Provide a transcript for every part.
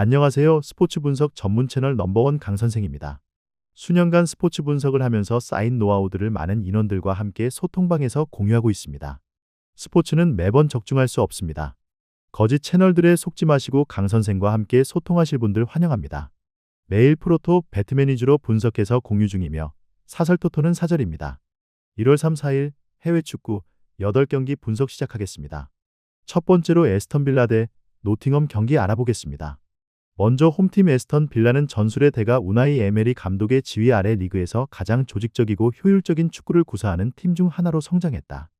안녕하세요. 스포츠 분석 전문 채널 넘버원 강선생입니다. 수년간 스포츠 분석을 하면서 쌓인 노하우들을 많은 인원들과 함께 소통방에서 공유하고 있습니다. 스포츠는 매번 적중할 수 없습니다. 거짓 채널들에 속지 마시고 강선생과 함께 소통하실 분들 환영합니다. 매일 프로토 배트맨 위주로 분석해서 공유 중이며 사설토토는 사절입니다. 1월 3, 4일 해외 축구 8경기 분석 시작하겠습니다. 첫 번째로 에스턴 빌라 대 노팅엄 경기 알아보겠습니다. 먼저 홈팀 에스턴 빌라는 전술의 대가 우나이 에메리 감독의 지휘 아래 리그에서 가장 조직적이고 효율적인 축구를 구사하는 팀 중 하나로 성장했다.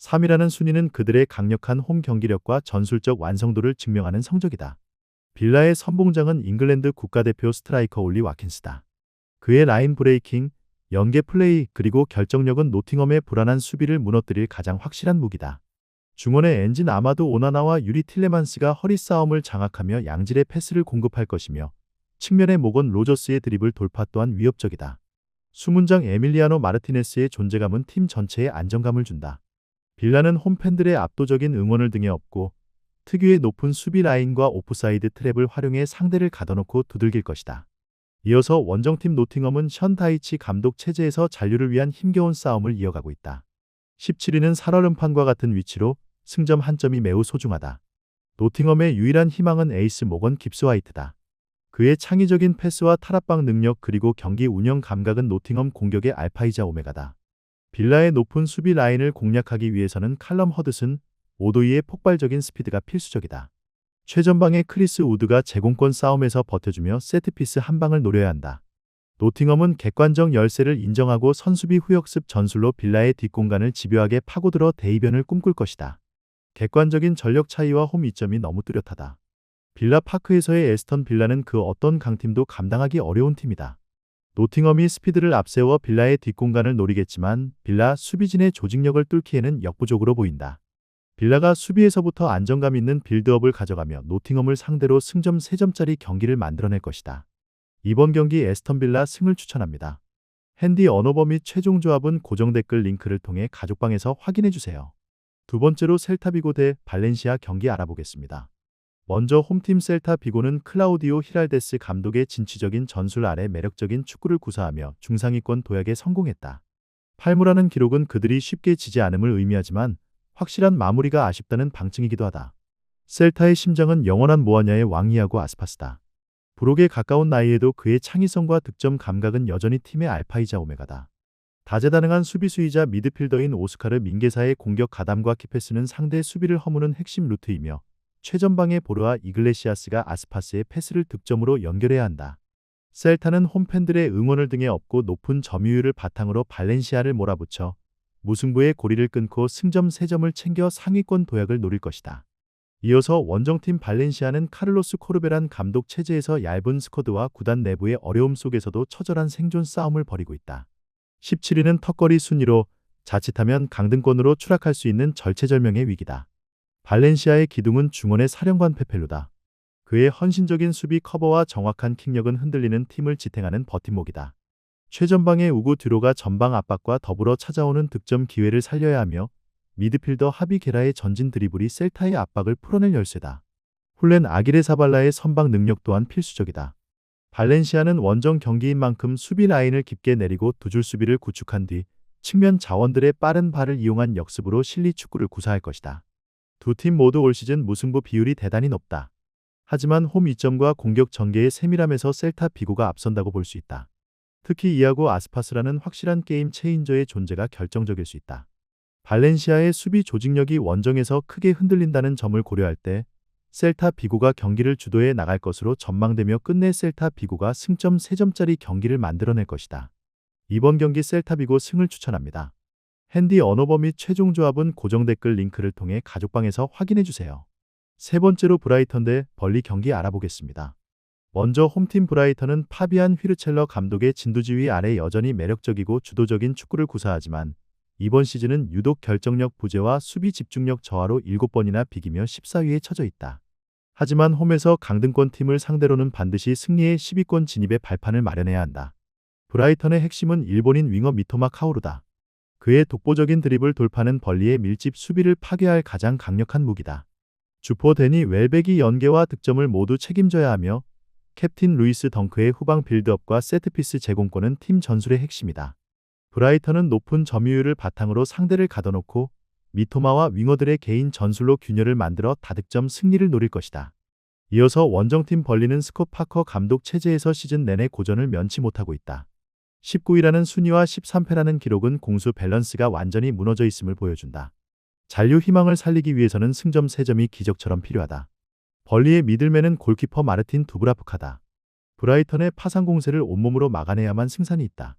3위라는 순위는 그들의 강력한 홈 경기력과 전술적 완성도를 증명하는 성적이다. 빌라의 선봉장은 잉글랜드 국가대표 스트라이커 올리 와킨스다. 그의 라인 브레이킹, 연계 플레이 그리고 결정력은 노팅엄의 불안한 수비를 무너뜨릴 가장 확실한 무기다. 중원의 엔진 아마도 오나나와 유리 틸레만스가 허리 싸움을 장악하며 양질의 패스를 공급할 것이며 측면의 모건 로저스의 드리블 돌파 또한 위협적이다. 수문장 에밀리아노 마르티네스의 존재감은 팀 전체에 안정감을 준다. 빌라는 홈팬들의 압도적인 응원을 등에 업고 특유의 높은 수비 라인과 오프사이드 트랩을 활용해 상대를 가둬놓고 두들길 것이다. 이어서 원정팀 노팅엄은 션 다이치 감독 체제에서 잔류를 위한 힘겨운 싸움을 이어가고 있다. 17위는 살얼음판과 같은 위치로 승점 한 점이 매우 소중하다. 노팅엄의 유일한 희망은 에이스 모건 깁스 화이트다. 그의 창의적인 패스와 탈압박 능력 그리고 경기 운영 감각은 노팅엄 공격의 알파이자 오메가다. 빌라의 높은 수비 라인을 공략하기 위해서는 칼럼 허드슨, 오도이의 폭발적인 스피드가 필수적이다. 최전방의 크리스 우드가 제공권 싸움에서 버텨주며 세트피스 한 방을 노려야 한다. 노팅엄은 객관적 열세를 인정하고 선수비 후역습 전술로 빌라의 뒷공간을 집요하게 파고들어 대이변을 꿈꿀 것이다. 객관적인 전력 차이와 홈 이점이 너무 뚜렷하다. 빌라 파크에서의 에스턴 빌라는 그 어떤 강팀도 감당하기 어려운 팀이다. 노팅엄이 스피드를 앞세워 빌라의 뒷공간을 노리겠지만 빌라 수비진의 조직력을 뚫기에는 역부족으로 보인다. 빌라가 수비에서부터 안정감 있는 빌드업을 가져가며 노팅엄을 상대로 승점 3점짜리 경기를 만들어낼 것이다. 이번 경기 에스턴 빌라 승을 추천합니다. 핸디 언어버 및 최종 조합은 고정 댓글 링크를 통해 가족방에서 확인해 주세요. 두 번째로 셀타 비고 대 발렌시아 경기 알아보겠습니다. 먼저 홈팀 셀타 비고는 클라우디오 히랄데스 감독의 진취적인 전술 아래 매력적인 축구를 구사하며 중상위권 도약에 성공했다. 팔무라는 기록은 그들이 쉽게 지지 않음을 의미하지만 확실한 마무리가 아쉽다는 방증이기도 하다. 셀타의 심장은 영원한 모아냐의 왕이하고 아스파스다. 브록에 가까운 나이에도 그의 창의성과 득점 감각은 여전히 팀의 알파이자 오메가다. 다재다능한 수비수이자 미드필더인 오스카르 민게사의 공격 가담과 키패스는 상대 수비를 허무는 핵심 루트이며 최전방의 보르와 이글레시아스가 아스파스의 패스를 득점으로 연결해야 한다. 셀타는 홈팬들의 응원을 등에 업고 높은 점유율을 바탕으로 발렌시아를 몰아붙여 무승부의 고리를 끊고 승점 3점을 챙겨 상위권 도약을 노릴 것이다. 이어서 원정팀 발렌시아는 카를로스 코르베란 감독 체제에서 얇은 스쿼드와 구단 내부의 어려움 속에서도 처절한 생존 싸움을 벌이고 있다. 17위는 턱걸이 순위로 자칫하면 강등권으로 추락할 수 있는 절체절명의 위기다. 발렌시아의 기둥은 중원의 사령관 페펠루다. 그의 헌신적인 수비 커버와 정확한 킥력은 흔들리는 팀을 지탱하는 버팀목이다. 최전방의 우구 뒤로가 전방 압박과 더불어 찾아오는 득점 기회를 살려야 하며 미드필더 하비 게라의 전진 드리블이 셀타의 압박을 풀어낼 열쇠다. 훌렌 아기레 사발라의 선방 능력 또한 필수적이다. 발렌시아는 원정 경기인 만큼 수비 라인을 깊게 내리고 두 줄 수비를 구축한 뒤 측면 자원들의 빠른 발을 이용한 역습으로 실리 축구를 구사할 것이다. 두 팀 모두 올 시즌 무승부 비율이 대단히 높다. 하지만 홈 이점과 공격 전개의 세밀함에서 셀타 비고가 앞선다고 볼 수 있다. 특히 이아고 아스파스라는 확실한 게임 체인저의 존재가 결정적일 수 있다. 발렌시아의 수비 조직력이 원정에서 크게 흔들린다는 점을 고려할 때 셀타 비고가 경기를 주도해 나갈 것으로 전망되며 끝내 셀타 비고가 승점 3점짜리 경기를 만들어낼 것이다. 이번 경기 셀타 비고 승을 추천합니다. 핸디 언어버 및 최종 조합은 고정 댓글 링크를 통해 가족방에서 확인해 주세요. 세 번째로 브라이턴 대 벌리 경기 알아보겠습니다. 먼저 홈팀 브라이턴은 파비안 휘르첼러 감독의 진두지휘 아래 여전히 매력적이고 주도적인 축구를 구사하지만 이번 시즌은 유독 결정력 부재와 수비 집중력 저하로 7번이나 비기며 14위에 처져 있다. 하지만 홈에서 강등권 팀을 상대로는 반드시 승리의 10위권 진입의 발판을 마련해야 한다. 브라이턴의 핵심은 일본인 윙어 미토마 카오루다. 그의 독보적인 드리블 돌파는 벌리의 밀집 수비를 파괴할 가장 강력한 무기다. 주포 데니 웰백이 연계와 득점을 모두 책임져야 하며 캡틴 루이스 덩크의 후방 빌드업과 세트피스 제공권은 팀 전술의 핵심이다. 브라이턴은 높은 점유율을 바탕으로 상대를 가둬놓고 미토마와 윙어들의 개인 전술로 균열을 만들어 다득점 승리를 노릴 것이다. 이어서 원정팀 벌리는 스콧 파커 감독 체제에서 시즌 내내 고전을 면치 못하고 있다. 19위라는 순위와 13패라는 기록은 공수 밸런스가 완전히 무너져 있음을 보여준다. 잔류 희망을 살리기 위해서는 승점 3점이 기적처럼 필요하다. 벌리의 미들맨은 골키퍼 마르틴 두브라프카다. 브라이턴의 파상 공세를 온몸으로 막아내야만 승산이 있다.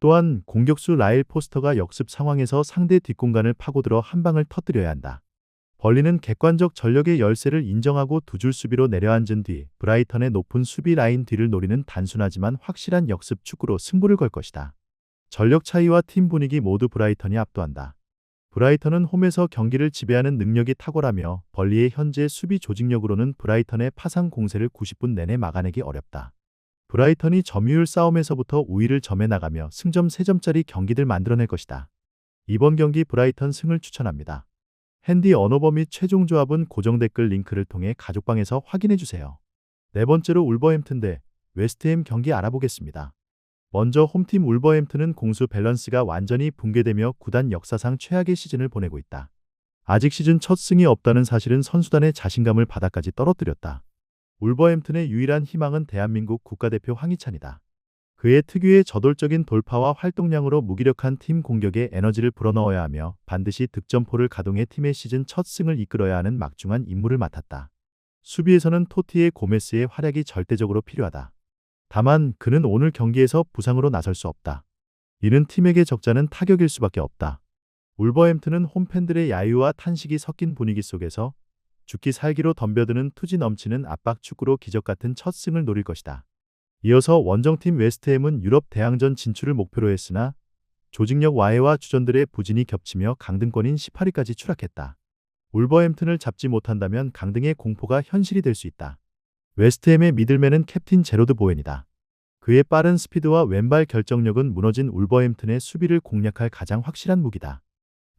또한 공격수 라일 포스터가 역습 상황에서 상대 뒷공간을 파고들어 한 방을 터뜨려야 한다. 벌리는 객관적 전력의 열세를 인정하고 두 줄 수비로 내려앉은 뒤 브라이턴의 높은 수비 라인 뒤를 노리는 단순하지만 확실한 역습 축구로 승부를 걸 것이다. 전력 차이와 팀 분위기 모두 브라이턴이 압도한다. 브라이턴은 홈에서 경기를 지배하는 능력이 탁월하며 벌리의 현재 수비 조직력으로는 브라이턴의 파상 공세를 90분 내내 막아내기 어렵다. 브라이턴이 점유율 싸움에서부터 우위를 점해 나가며 승점 3점짜리 경기들 만들어낼 것이다. 이번 경기 브라이턴 승을 추천합니다. 핸디 언어버 및 최종 조합은 고정 댓글 링크를 통해 가족방에서 확인해 주세요. 네 번째로 울버햄튼 대 웨스트햄 경기 알아보겠습니다. 먼저 홈팀 울버햄튼은 공수 밸런스가 완전히 붕괴되며 구단 역사상 최악의 시즌을 보내고 있다. 아직 시즌 첫 승이 없다는 사실은 선수단의 자신감을 바닥까지 떨어뜨렸다. 울버햄튼의 유일한 희망은 대한민국 국가대표 황희찬이다. 그의 특유의 저돌적인 돌파와 활동량으로 무기력한 팀 공격에 에너지를 불어넣어야 하며 반드시 득점포를 가동해 팀의 시즌 첫 승을 이끌어야 하는 막중한 임무를 맡았다. 수비에서는 토티의 고메스의 활약이 절대적으로 필요하다. 다만 그는 오늘 경기에서 부상으로 나설 수 없다. 이는 팀에게 적자는 타격일 수밖에 없다. 울버햄튼은 홈팬들의 야유와 탄식이 섞인 분위기 속에서 죽기 살기로 덤벼드는 투지 넘치는 압박 축구로 기적 같은 첫 승을 노릴 것이다. 이어서 원정팀 웨스트햄은 유럽 대항전 진출을 목표로 했으나 조직력 와해와 주전들의 부진이 겹치며 강등권인 18위까지 추락했다. 울버햄튼을 잡지 못한다면 강등의 공포가 현실이 될 수 있다. 웨스트햄의 미들맨은 캡틴 제로드 보웬이다. 그의 빠른 스피드와 왼발 결정력은 무너진 울버햄튼의 수비를 공략할 가장 확실한 무기다.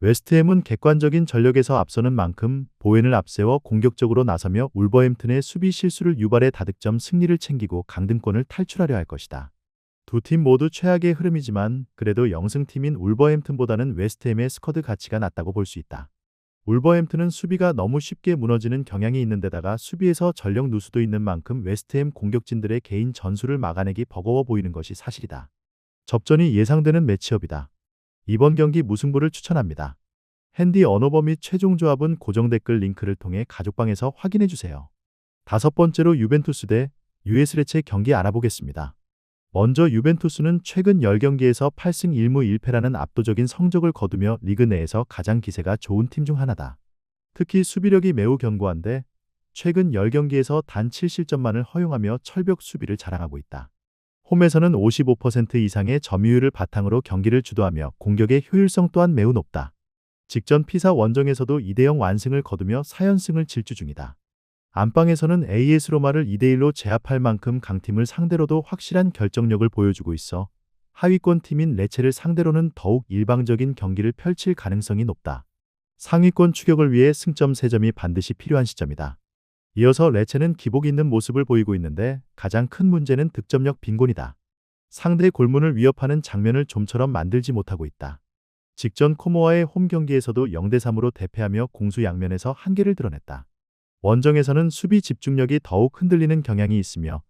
웨스트햄은 객관적인 전력에서 앞서는 만큼 보웬을 앞세워 공격적으로 나서며 울버햄튼의 수비 실수를 유발해 다득점 승리를 챙기고 강등권을 탈출하려 할 것이다. 두 팀 모두 최악의 흐름이지만 그래도 영승팀인 울버햄튼보다는 웨스트햄의 스쿼드 가치가 낮다고 볼 수 있다. 울버햄튼은 수비가 너무 쉽게 무너지는 경향이 있는데다가 수비에서 전력 누수도 있는 만큼 웨스트햄 공격진들의 개인 전술을 막아내기 버거워 보이는 것이 사실이다. 접전이 예상되는 매치업이다. 이번 경기 무승부를 추천합니다. 핸디 언어버 및 최종 조합은 고정 댓글 링크를 통해 가족방에서 확인해 주세요. 다섯 번째로 유벤투스 대 US 레체 경기 알아보겠습니다. 먼저 유벤투스는 최근 10경기에서 8승 1무 1패라는 압도적인 성적을 거두며 리그 내에서 가장 기세가 좋은 팀 중 하나다. 특히 수비력이 매우 견고한데 최근 10경기에서 단 7실점만을 허용하며 철벽 수비를 자랑하고 있다. 홈에서는 55% 이상의 점유율을 바탕으로 경기를 주도하며 공격의 효율성 또한 매우 높다. 직전 피사 원정에서도 2대0 완승을 거두며 4연승을 질주 중이다. 안방에서는 AS 로마를 2대1로 제압할 만큼 강팀을 상대로도 확실한 결정력을 보여주고 있어 하위권 팀인 레체를 상대로는 더욱 일방적인 경기를 펼칠 가능성이 높다. 상위권 추격을 위해 승점 3점이 반드시 필요한 시점이다. 이어서 레체는 기복 있는 모습을 보이고 있는데 가장 큰 문제는 득점력 빈곤이다. 상대 골문을 위협하는 장면을 좀처럼 만들지 못하고 있다. 직전 코모와의 홈 경기에서도 0대3으로 대패하며 공수 양면에서 한계를 드러냈다. 원정에서는 수비 집중력이 더욱 흔들리는 경향이 있으며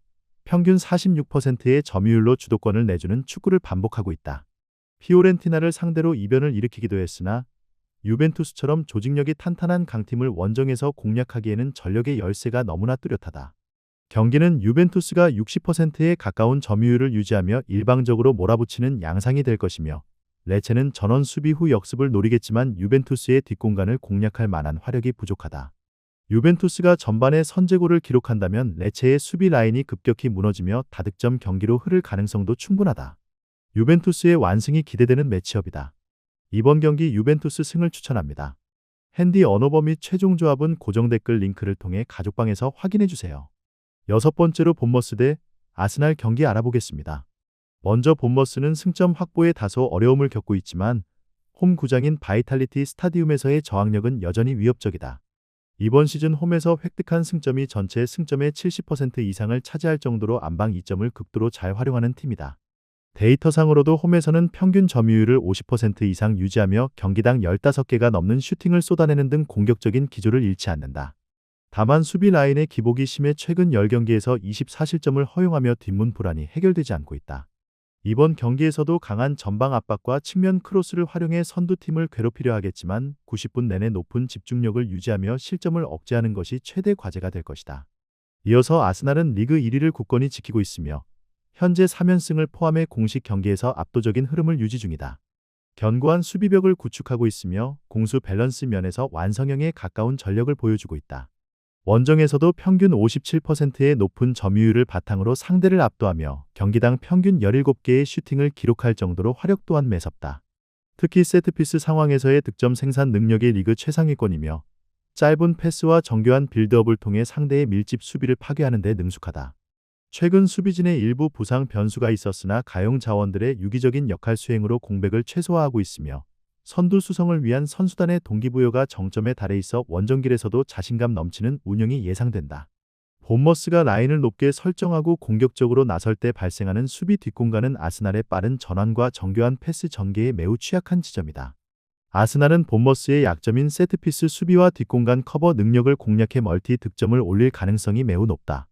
평균 46%의 점유율로 주도권을 내주는 축구를 반복하고 있다. 피오렌티나를 상대로 이변을 일으키기도 했으나 유벤투스처럼 조직력이 탄탄한 강팀을 원정에서 공략하기에는 전력의 열세가 너무나 뚜렷하다. 경기는 유벤투스가 60%에 가까운 점유율을 유지하며 일방적으로 몰아붙이는 양상이 될 것이며 레체는 전원 수비 후 역습을 노리겠지만 유벤투스의 뒷공간을 공략할 만한 화력이 부족하다. 유벤투스가 전반에 선제골을 기록한다면 레체의 수비 라인이 급격히 무너지며 다득점 경기로 흐를 가능성도 충분하다. 유벤투스의 완승이 기대되는 매치업이다. 이번 경기 유벤투스 승을 추천합니다. 핸디 언어버 및 최종 조합은 고정 댓글 링크를 통해 가족방에서 확인해 주세요. 여섯 번째로 본머스 대 아스날 경기 알아보겠습니다. 먼저 본머스는 승점 확보에 다소 어려움을 겪고 있지만 홈 구장인 바이탈리티 스타디움에서의 저항력은 여전히 위협적이다. 이번 시즌 홈에서 획득한 승점이 전체 승점의 70% 이상을 차지할 정도로 안방 이점을 극도로 잘 활용하는 팀이다. 데이터상으로도 홈에서는 평균 점유율을 50% 이상 유지하며 경기당 15개가 넘는 슈팅을 쏟아내는 등 공격적인 기조를 잃지 않는다. 다만 수비 라인의 기복이 심해 최근 10경기에서 24실점을 허용하며 뒷문 불안이 해결되지 않고 있다. 이번 경기에서도 강한 전방 압박과 측면 크로스를 활용해 선두팀을 괴롭히려 하겠지만 90분 내내 높은 집중력을 유지하며 실점을 억제하는 것이 최대 과제가 될 것이다. 이어서 아스날은 리그 1위를 굳건히 지키고 있으며 현재 3연승을 포함해 공식 경기에서 압도적인 흐름을 유지 중이다. 견고한 수비벽을 구축하고 있으며 공수 밸런스 면에서 완성형에 가까운 전력을 보여주고 있다. 원정에서도 평균 57%의 높은 점유율을 바탕으로 상대를 압도하며 경기당 평균 17개의 슈팅을 기록할 정도로 화력 또한 매섭다. 특히 세트피스 상황에서의 득점 생산 능력이 리그 최상위권이며 짧은 패스와 정교한 빌드업을 통해 상대의 밀집 수비를 파괴하는 데 능숙하다. 최근 수비진의 일부 부상 변수가 있었으나 가용 자원들의 유기적인 역할 수행으로 공백을 최소화하고 있으며 선두 수성을 위한 선수단의 동기부여가 정점에 달해 있어 원정길에서도 자신감 넘치는 운영이 예상된다. 본머스가 라인을 높게 설정하고 공격적으로 나설 때 발생하는 수비 뒷공간은 아스날의 빠른 전환과 정교한 패스 전개에 매우 취약한 지점이다. 아스날은 본머스의 약점인 세트피스 수비와 뒷공간 커버 능력을 공략해 멀티 득점을 올릴 가능성이 매우 높다.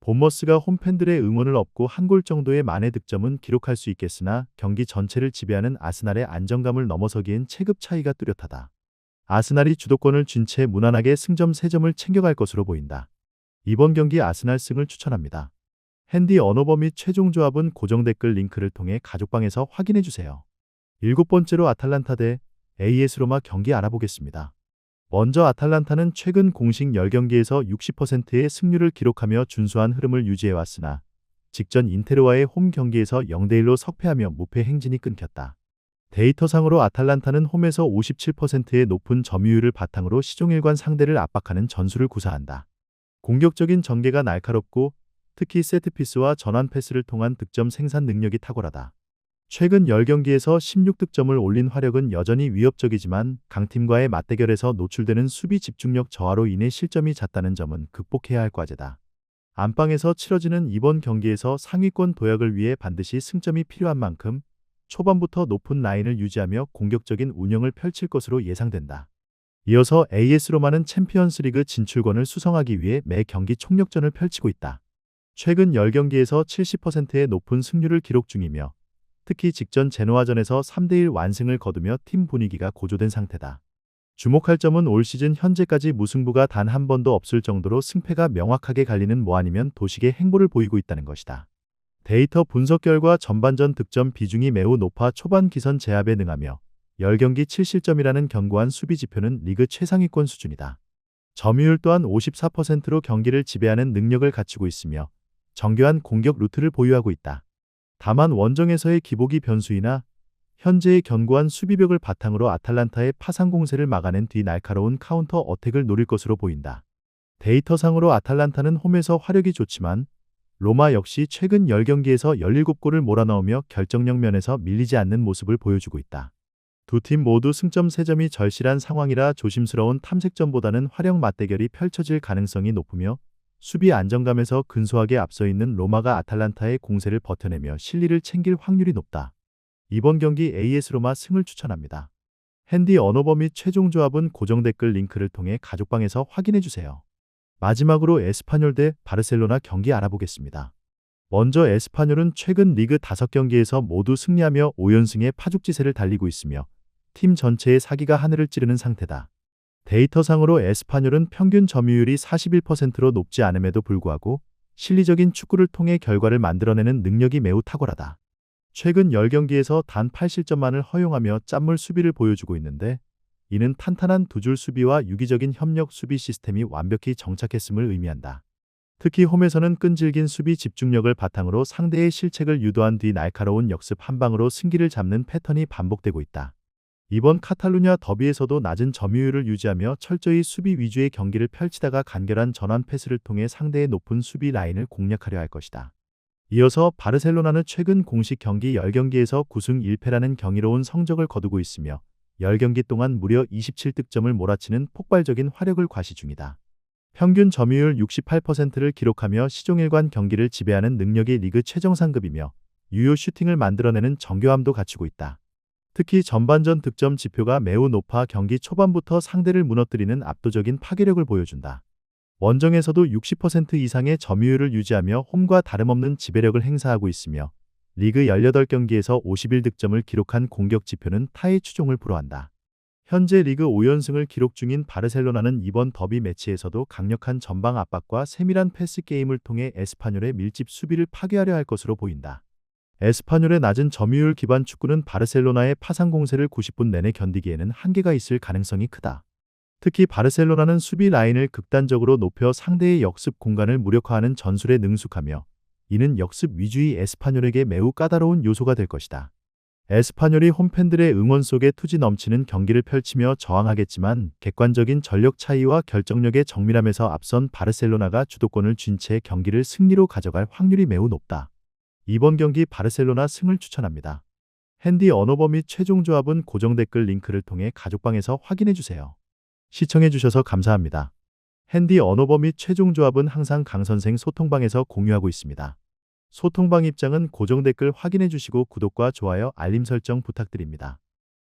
본머스가 홈팬들의 응원을 얻고 한 골 정도의 만회 득점은 기록할 수 있겠으나 경기 전체를 지배하는 아스날의 안정감을 넘어서기엔 체급 차이가 뚜렷하다. 아스날이 주도권을 쥔 채 무난하게 승점 3점을 챙겨갈 것으로 보인다. 이번 경기 아스날 승을 추천합니다. 핸디 언어버 및 최종 조합은 고정 댓글 링크를 통해 가족방에서 확인해 주세요. 일곱 번째로 아탈란타 대 AS 로마 경기 알아보겠습니다. 먼저 아탈란타는 최근 공식 10경기에서 60%의 승률을 기록하며 준수한 흐름을 유지해왔으나 직전 인테르와의 홈 경기에서 0대1로 석패하며 무패 행진이 끊겼다. 데이터상으로 아탈란타는 홈에서 57%의 높은 점유율을 바탕으로 시종일관 상대를 압박하는 전술을 구사한다. 공격적인 전개가 날카롭고 특히 세트피스와 전환 패스를 통한 득점 생산 능력이 탁월하다. 최근 10경기에서 16득점을 올린 화력은 여전히 위협적이지만 강팀과의 맞대결에서 노출되는 수비 집중력 저하로 인해 실점이 잦다는 점은 극복해야 할 과제다. 안방에서 치러지는 이번 경기에서 상위권 도약을 위해 반드시 승점이 필요한 만큼 초반부터 높은 라인을 유지하며 공격적인 운영을 펼칠 것으로 예상된다. 이어서 AS 로마는 챔피언스리그 진출권을 수성하기 위해 매 경기 총력전을 펼치고 있다. 최근 10경기에서 70%의 높은 승률을 기록 중이며 특히 직전 제노아전에서 3대1 완승을 거두며 팀 분위기가 고조된 상태다. 주목할 점은 올 시즌 현재까지 무승부가 단 한 번도 없을 정도로 승패가 명확하게 갈리는 뭐 아니면 도식의 행보를 보이고 있다는 것이다. 데이터 분석 결과 전반전 득점 비중이 매우 높아 초반 기선 제압에 능하며 10경기 7실점이라는 견고한 수비 지표는 리그 최상위권 수준이다. 점유율 또한 54%로 경기를 지배하는 능력을 갖추고 있으며 정교한 공격 루트를 보유하고 있다. 다만 원정에서의 기복이 변수이나 현재의 견고한 수비벽을 바탕으로 아탈란타의 파상 공세를 막아낸 뒤 날카로운 카운터 어택을 노릴 것으로 보인다. 데이터상으로 아탈란타는 홈에서 화력이 좋지만 로마 역시 최근 10경기에서 17골을 몰아넣으며 결정력 면에서 밀리지 않는 모습을 보여주고 있다. 두 팀 모두 승점 3점이 절실한 상황이라 조심스러운 탐색전보다는 화력 맞대결이 펼쳐질 가능성이 높으며 수비 안정감에서 근소하게 앞서 있는 로마가 아탈란타의 공세를 버텨내며 실리를 챙길 확률이 높다. 이번 경기 AS 로마 승을 추천합니다. 핸디 언어버 및 최종 조합은 고정 댓글 링크를 통해 가족방에서 확인해 주세요. 마지막으로 에스파뇰 대 바르셀로나 경기 알아보겠습니다. 먼저 에스파뇰은 최근 리그 5경기에서 모두 승리하며 5연승의 파죽지세를 달리고 있으며 팀 전체의 사기가 하늘을 찌르는 상태다. 데이터상으로 에스파뇰은 평균 점유율이 41%로 높지 않음에도 불구하고 실리적인 축구를 통해 결과를 만들어내는 능력이 매우 탁월하다. 최근 10경기에서 단 8실점만을 허용하며 짠물 수비를 보여주고 있는데 이는 탄탄한 두 줄 수비와 유기적인 협력 수비 시스템이 완벽히 정착했음을 의미한다. 특히 홈에서는 끈질긴 수비 집중력을 바탕으로 상대의 실책을 유도한 뒤 날카로운 역습 한 방으로 승기를 잡는 패턴이 반복되고 있다. 이번 카탈루냐 더비에서도 낮은 점유율을 유지하며 철저히 수비 위주의 경기를 펼치다가 간결한 전환 패스를 통해 상대의 높은 수비 라인을 공략하려 할 것이다. 이어서 바르셀로나는 최근 공식 경기 10경기에서 9승 1패라는 경이로운 성적을 거두고 있으며 10경기 동안 무려 27득점을 몰아치는 폭발적인 화력을 과시 중이다. 평균 점유율 68%를 기록하며 시종일관 경기를 지배하는 능력이 리그 최정상급이며 유효 슈팅을 만들어내는 정교함도 갖추고 있다. 특히 전반전 득점 지표가 매우 높아 경기 초반부터 상대를 무너뜨리는 압도적인 파괴력을 보여준다. 원정에서도 60% 이상의 점유율을 유지하며 홈과 다름없는 지배력을 행사하고 있으며 리그 18경기에서 51득점을 기록한 공격 지표는 타의 추종을 불허한다. 현재 리그 5연승을 기록 중인 바르셀로나는 이번 더비 매치에서도 강력한 전방 압박과 세밀한 패스 게임을 통해 에스파뇰의 밀집 수비를 파괴하려 할 것으로 보인다. 에스파뇰의 낮은 점유율 기반 축구는 바르셀로나의 파상 공세를 90분 내내 견디기에는 한계가 있을 가능성이 크다. 특히 바르셀로나는 수비 라인을 극단적으로 높여 상대의 역습 공간을 무력화하는 전술에 능숙하며 이는 역습 위주의 에스파뇰에게 매우 까다로운 요소가 될 것이다. 에스파뇰이 홈팬들의 응원 속에 투지 넘치는 경기를 펼치며 저항하겠지만 객관적인 전력 차이와 결정력의 정밀함에서 앞선 바르셀로나가 주도권을 쥔 채 경기를 승리로 가져갈 확률이 매우 높다. 이번 경기 바르셀로나 승을 추천합니다. 핸디 언어버 및 최종 조합은 고정 댓글 링크를 통해 가족방에서 확인해 주세요. 시청해 주셔서 감사합니다. 핸디 언어버 및 최종 조합은 항상 강선생 소통방에서 공유하고 있습니다. 소통방 입장은 고정 댓글 확인해 주시고 구독과 좋아요, 알림 설정 부탁드립니다.